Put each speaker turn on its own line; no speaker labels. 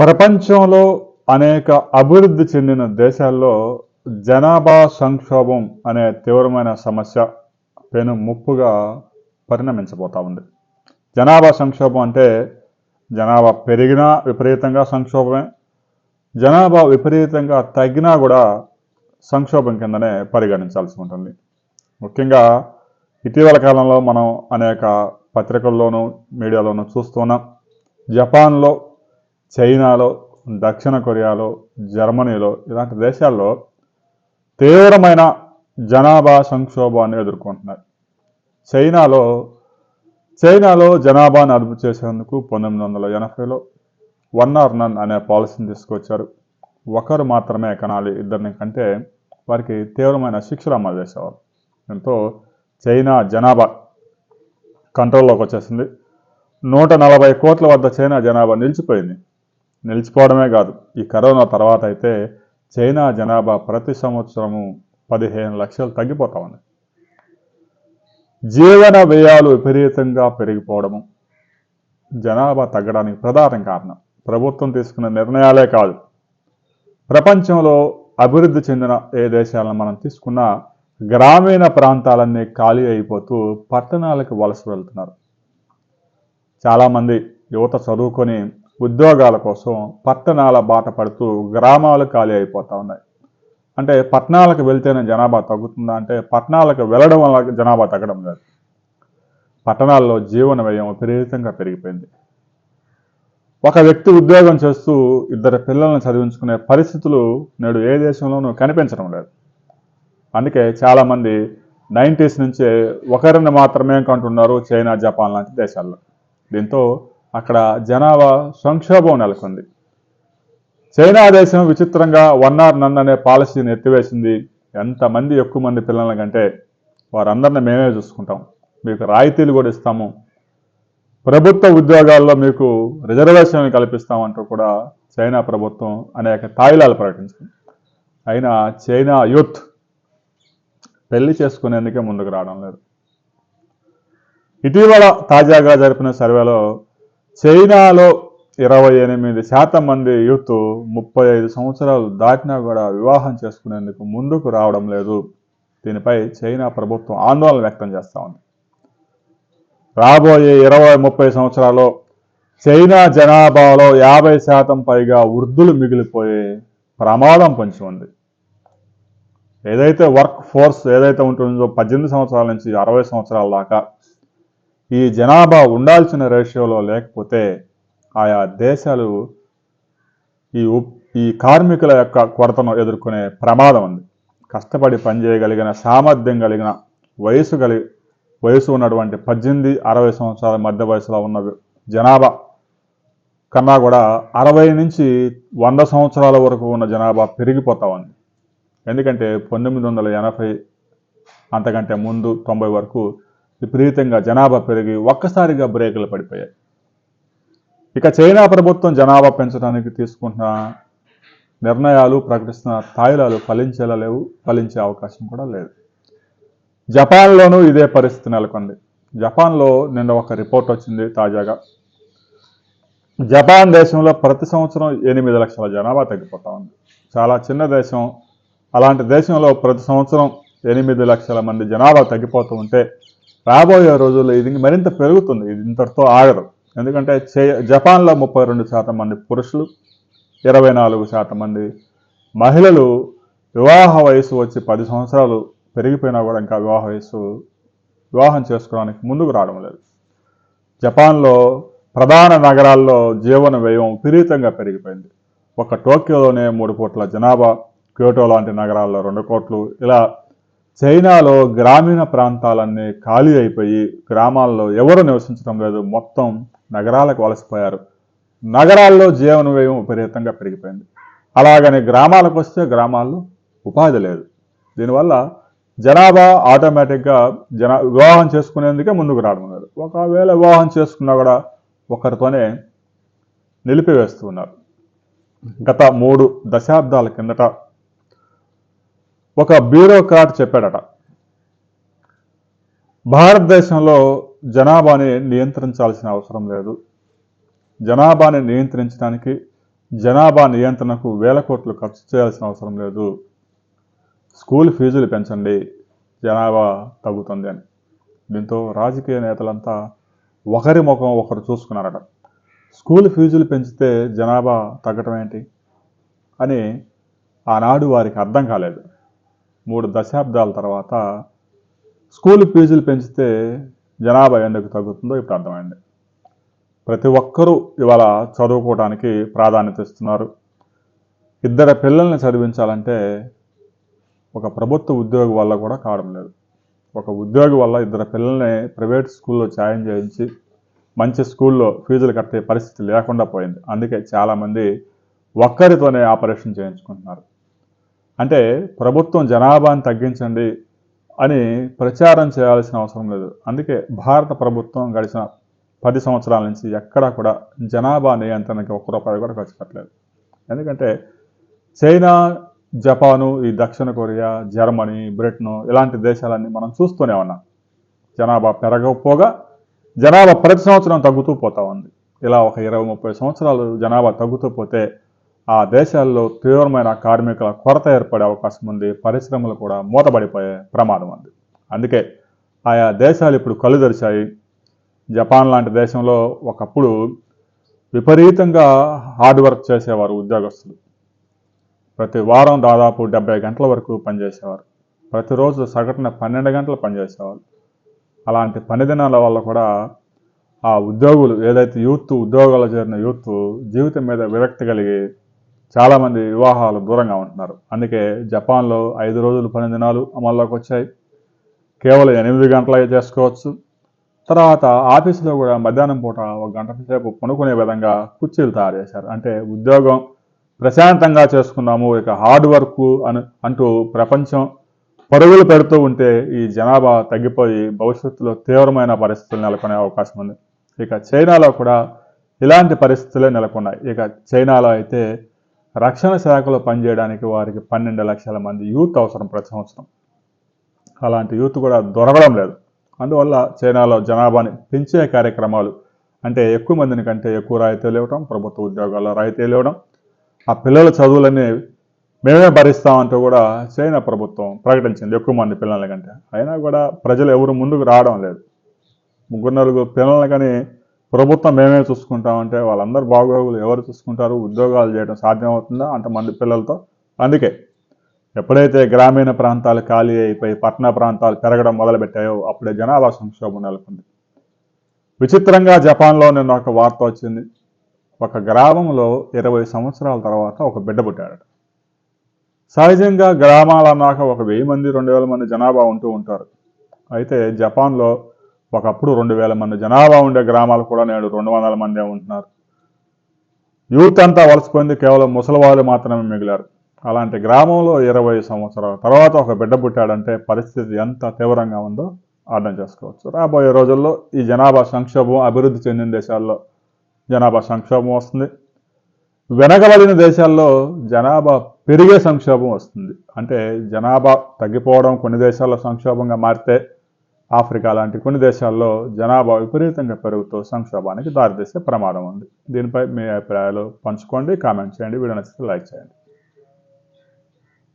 ప్రపంచంలో అనేక అభివృద్ధి చెందిన దేశాల్లో జనాభా సంక్షోభం అనే తీవ్రమైన సమస్య పెను ముప్పుగా పరిణమించబోతా ఉంది. జనాభా సంక్షోభం అంటే జనాభా పెరిగినా విపరీతంగా సంక్షోభమే జనాభా విపరీతంగా తగ్గినా కూడా సంక్షోభం కిందనే పరిగణించాల్సి ఉంటుంది. ముఖ్యంగా ఇటీవల కాలంలో మనం అనేక పత్రికల్లోనూ మీడియాలోనూ చూస్తున్నాం జపాన్లో చైనాలో దక్షిణ కొరియాలో జర్మనీలో ఇలాంటి దేశాల్లో తీవ్రమైన జనాభా సంక్షోభాన్ని ఎదుర్కొంటున్నారు చైనాలో చైనాలో జనాభాను అదుపు చేసేందుకు పంతొమ్మిది వందల ఎనభైలో వన్ ఆర్ నన్ అనే పాలసీని తీసుకొచ్చారు. ఒకరు మాత్రమే కనాలి ఇద్దరిని కంటే వారికి తీవ్రమైన శిక్షలు అమలు చేసేవారు. దీంతో చైనా జనాభా కంట్రోల్లోకి వచ్చేసింది. నూట నలభై కోట్ల వద్ద చైనా జనాభా నిలిచిపోయింది. నిలిచిపోవడమే కాదు. ఈ కరోనా తర్వాత అయితే చైనా జనాభా ప్రతి సంవత్సరము పదిహేను లక్షలు తగ్గిపోతా ఉంది జీవన వ్యయాలు విపరీతంగా పెరిగిపోవడము జనాభా తగ్గడానికి ప్రధాన కారణం. ప్రభుత్వం తీసుకున్న నిర్ణయాలే కాదు. ప్రపంచంలో అభివృద్ధి చెందిన ఏ దేశాలను మనం తీసుకున్నా గ్రామీణ ప్రాంతాలన్నీ ఖాళీ అయిపోతూ పట్టణాలకు వలస వెళ్తున్నారు. చాలామంది యువత చదువుకొని ఉద్యోగాల కోసం పట్టణాల బాట పడుతూ గ్రామాలు ఖాళీ అయిపోతూ ఉన్నాయి. అంటే పట్టణాలకు వెళ్తేనే జనాభా తగ్గుతుందా? అంటే పట్టణాలకు వెళ్ళడం వల్ల జనాభా తగ్గడం లేదు. పట్టణాల్లో జీవన వ్యయం విపరీతంగా పెరిగిపోయింది. ఒక వ్యక్తి ఉద్యోగం చేస్తూ ఇద్దరు పిల్లల్ని చదివించుకునే పరిస్థితులు నేడు ఏ దేశంలోనూ కనిపించడం లేదు. అందుకే చాలామంది నైంటీస్ నుంచే ఒకరిని మాత్రమే కంటున్నారు చైనా జపాన్ లాంటి దేశాల్లో. దీంతో అక్కడ జనాభా సంక్షోభం నెలకొంది. చైనా దేశం విచిత్రంగా వన్ ఆర్ నన్ అనే పాలసీని ఎత్తివేసింది. ఎంతమంది ఎక్కువ మంది పిల్లల కంటే వారందరిని మేమే చూసుకుంటాం. మీకు రాయితీలు కూడా ఇస్తాము. ప్రభుత్వ ఉద్యోగాల్లో మీకు రిజర్వేషన్ కల్పిస్తామంటూ కూడా చైనా ప్రభుత్వం అనేక తాయిలాలు ప్రకటించింది. అయినా చైనా యూత్ పెళ్ళి చేసుకునేందుకే ముందుకు రావడం లేదు. ఇటీవల తాజాగా జరిపిన సర్వేలో చైనాలో ఇరవై ఎనిమిది శాతం మంది యూత్ ముప్పై ఐదు సంవత్సరాలు దాటినా కూడా వివాహం చేసుకునేందుకు ముందుకు రావడం లేదు. దీనిపై చైనా ప్రభుత్వం ఆందోళన వ్యక్తం చేస్తూ ఉంది. రాబోయే ఇరవై ముప్పై సంవత్సరాల్లో చైనా జనాభాలో యాభై శాతం పైగా వృద్ధులు మిగిలిపోయే ప్రమాదం పొంచి ఉంది. ఏదైతే వర్క్ ఫోర్స్ ఏదైతే ఉంటుందో పద్దెనిమిది సంవత్సరాల నుంచి అరవై సంవత్సరాల దాకా ఈ జనాభా ఉండాల్సిన రేషియోలో లేకపోతే ఆయా దేశాలు ఈ ఈ కార్మికుల యొక్క కొరతను ఎదుర్కొనే ప్రమాదం ఉంది. కష్టపడి పనిచేయగలిగిన సామర్థ్యం కలిగిన వయసు కలిగి వయసు ఉన్నటువంటి పద్దెనిమిది అరవై సంవత్సరాల మధ్య వయసులో ఉన్న జనాభా కన్నా కూడా అరవై నుంచి వంద సంవత్సరాల వరకు ఉన్న జనాభా పెరిగిపోతా ఉంది. ఎందుకంటే పంతొమ్మిది వందల ఎనభై అంతకంటే ముందు తొంభై వరకు విపరీతంగా జనాభా పెరిగి ఒక్కసారిగా బ్రేకులు పడిపోయాయి. ఇక చైనా ప్రభుత్వం జనాభా పెంచడానికి తీసుకుంటున్న నిర్ణయాలు ప్రకటిస్తున్న తాయిలాలు ఫలించేలా లేవు ఫలించే అవకాశం కూడా లేదు. జపాన్లోనూ ఇదే పరిస్థితి నెలకొంది. జపాన్లో నిన్న ఒక రిపోర్ట్ వచ్చింది తాజాగా. జపాన్ దేశంలో ప్రతి సంవత్సరం ఎనిమిది లక్షల జనాభా తగ్గిపోతా ఉంది. చాలా చిన్న దేశం. అలాంటి దేశంలో ప్రతి సంవత్సరం ఎనిమిది లక్షల మంది జనాభా తగ్గిపోతూ ఉంటే రాబోయే రోజుల్లో ఇది మరింత పెరుగుతుంది ఇది ఇంతటితో ఆగదు. ఎందుకంటే చే- జపాన్లో ముప్పై రెండు శాతం మంది పురుషులు ఇరవై నాలుగు శాతం మంది మహిళలు వివాహ వయసు వచ్చి పది సంవత్సరాలు పెరిగిపోయినా కూడా ఇంకా వివాహ వయసు వివాహం చేసుకోవడానికి ముందుకు రావడం లేదు. జపాన్లో ప్రధాన నగరాల్లో జీవన వ్యయం విపరీతంగా పెరిగిపోయింది. ఒక టోక్యోలోనే మూడు కోట్ల జనాభా క్యోటో లాంటి నగరాల్లో రెండు కోట్లు ఇలా చైనాలో గ్రామీణ ప్రాంతాలన్నీ ఖాళీ అయిపోయి గ్రామాల్లో ఎవరు నివసించడం లేదు. మొత్తం నగరాలకు వలసిపోయారు నగరాల్లో జీవన వ్యయం విపరీతంగా పెరిగిపోయింది. అలాగని గ్రామాలకు వస్తే గ్రామాల్లో ఉపాధి లేదు. దీనివల్ల జనాభా ఆటోమేటిక్గా జనా వివాహం చేసుకునేందుకే ముందుకు రావడం లేదు. ఒకవేళ వివాహం చేసుకున్నా కూడా ఒకరితోనే నిలిపివేస్తున్నారు గత మూడు దశాబ్దాల కిందట ఒక బ్యూరోక్రాట్ చెప్పాడట. భారతదేశంలో జనాభాని నియంత్రించాల్సిన అవసరం లేదు. జనాభాని నియంత్రించడానికి జనాభా నియంత్రణకు వేల కోట్లు ఖర్చు చేయాల్సిన అవసరం లేదు. స్కూల్ ఫీజులు పెంచండి. జనాభా తగ్గుతుంది అని. దీంతో రాజకీయ నేతలంతా ఒకరి ముఖం ఒకరు చూసుకున్నారట. స్కూల్ ఫీజులు పెంచితే జనాభా తగ్గటం ఏంటి? అని ఆనాడు వారికి అర్థం కాలేదు. మూడు దశాబ్దాల తర్వాత స్కూల్ ఫీజులు పెంచితే జనాభా ఎందుకు తగ్గుతుందో ఇప్పుడు అర్థమైంది. ప్రతి ఒక్కరూ ఇవాళ చదువుకోవడానికి ప్రాధాన్యత ఇస్తున్నారు. ఇద్దరు పిల్లల్ని చదివించాలంటే ఒక ప్రభుత్వ ఉద్యోగి వల్ల కూడా కావడం లేదు. ఒక ఉద్యోగి వల్ల ఇద్దరు పిల్లల్ని ప్రైవేట్ స్కూల్లో ఛాయం చేయించి మంచి స్కూల్లో ఫీజులు కట్టే పరిస్థితి లేకుండా పోయింది. అందుకే చాలామంది ఒక్కరితోనే ఆపరేషన్ చేయించుకుంటున్నారు. అంటే ప్రభుత్వం జనాభాని తగ్గించండి అని ప్రచారం చేయాల్సిన అవసరం లేదు. అందుకే భారత ప్రభుత్వం గడిచిన పది సంవత్సరాల నుంచి ఎక్కడా కూడా జనాభా నియంత్రణకి ఒక్క రూపాయి కూడా ఖర్చు పెట్టలేదు. ఎందుకంటే చైనా జపాను ఈ దక్షిణ కొరియా జర్మనీ బ్రిటన్ ఇలాంటి దేశాలన్నీ మనం చూస్తూనే ఉన్నాం. జనాభా పెరగకపోగా జనాభా ప్రతి సంవత్సరం తగ్గుతూ పోతా ఉంది. ఇలా ఒక ఇరవై ముప్పై సంవత్సరాలు జనాభా తగ్గుతూ పోతే ఆ దేశాల్లో తీవ్రమైన కార్మికుల కొరత ఏర్పడే అవకాశం ఉంది పరిశ్రమలు కూడా మూతపడిపోయే ప్రమాదం ఉంది. అందుకే ఆయా దేశాలు ఇప్పుడు కళ్ళు తెరిచాయి. జపాన్ లాంటి దేశంలో ఒకప్పుడు విపరీతంగా హార్డ్ వర్క్ చేసేవారు ఉద్యోగస్తులు. ప్రతి వారం దాదాపు డెబ్బై గంటల వరకు పనిచేసేవారు. ప్రతిరోజు సగటున పన్నెండు గంటలు పనిచేసేవారు అలాంటి పని దినాల వల్ల కూడా ఆ ఉద్యోగులు ఏదైతే యూత్ ఉద్యోగాలు చేరిన యూత్ జీవితం మీద విరక్తి కలిగి చాలామంది వివాహాలు దూరంగా ఉంటున్నారు. అందుకే జపాన్లో ఐదు రోజులు పని దినాలు అమల్లోకి వచ్చాయి. కేవలం ఎనిమిది గంటలే చేసుకోవచ్చు. తర్వాత ఆఫీసులో కూడా మధ్యాహ్నం పూట ఒక గంట సేపు పనుకునే విధంగా కుర్చీలు తయారు చేశారు. అంటే ఉద్యోగం ప్రశాంతంగా చేసుకున్నాము ఇక హార్డ్ వర్క్ అని అంటూ ప్రపంచం పరుగులు పెడుతూ ఉంటే ఈ జనాభా తగ్గిపోయి భవిష్యత్తులో తీవ్రమైన పరిస్థితులు నెలకొనే అవకాశం ఉంది. ఇక చైనాలో కూడా ఇలాంటి పరిస్థితులే నెలకొన్నాయి. ఇక చైనాలో అయితే రక్షణ శాఖలో పనిచేయడానికి వారికి పన్నెండు లక్షల మంది యూత్ అవసరం ప్రతి సంవత్సరం. అలాంటి యూత్ కూడా దొరకడం లేదు. అందువల్ల చైనాలో జనాభాని పెంచే కార్యక్రమాలు అంటే ఎక్కువ మందిని కంటే ఎక్కువ రాయితీలు ఇవ్వడం ప్రభుత్వ ఉద్యోగాల్లో రాయితీలు ఇవ్వడం ఆ పిల్లల చదువులన్నీ మేమే భరిస్తామంటూ కూడా చైనా ప్రభుత్వం ప్రకటించింది ఎక్కువ మంది పిల్లల కంటే. అయినా కూడా ప్రజలు ఎవరు ముందుకు రావడం లేదు. ముగ్గురు నలుగురు పిల్లల్ని కానీ ప్రభుత్వం మేమే చూసుకుంటామంటే వాళ్ళందరూ బాగోగులు ఎవరు చూసుకుంటారు? ఉద్యోగాలు చేయడం సాధ్యమవుతుందా? అంతమంది పిల్లలతో? అందుకే ఎప్పుడైతే గ్రామీణ ప్రాంతాలు ఖాళీ అయిపోయి పట్టణ ప్రాంతాలు పెరగడం మొదలుపెట్టాయో అప్పుడే జనాభా సంక్షోభం నెలకొంది. విచిత్రంగా జపాన్లో నిన్న ఒక వార్త వచ్చింది. ఒక గ్రామంలో ఇరవై సంవత్సరాల తర్వాత ఒక బిడ్డ పుట్టాడట. సహజంగా గ్రామాలు అన్నాక ఒక వెయ్యి మంది రెండు వేల మంది జనాభా ఉంటూ ఉంటారు. అయితే జపాన్లో ఒకప్పుడు రెండు వేల మంది జనాభా ఉండే గ్రామాలు కూడా నేడు రెండు వందల మందే ఉంటున్నారు. యూత్ అంతా వలసిపోయింది కేవలం ముసలివాళ్ళు మాత్రమే మిగిలారు. అలాంటి గ్రామంలో ఇరవై సంవత్సరాల తర్వాత ఒక బిడ్డ పుట్టాడంటే పరిస్థితి ఎంత తీవ్రంగా ఉందో అర్థం చేసుకోవచ్చు. రాబోయే రోజుల్లో ఈ జనాభా సంక్షోభం అభివృద్ధి చెందిన దేశాల్లో జనాభా సంక్షోభం వస్తుంది. వెనకబడిన దేశాల్లో జనాభా పెరిగే సంక్షోభం వస్తుంది. అంటే జనాభా తగ్గిపోవడం కొన్ని దేశాల్లో సంక్షోభంగా మారితే ఆఫ్రికా లాంటి కొన్ని దేశాల్లో జనాభా విపరీతంగా పెరుగుతూ సంక్షోభానికి దారితీసే ప్రమాదం ఉంది. దీనిపై మీ అభిప్రాయాలు పంచుకోండి కామెంట్ చేయండి వీడియో నచ్చితే లైక్ చేయండి.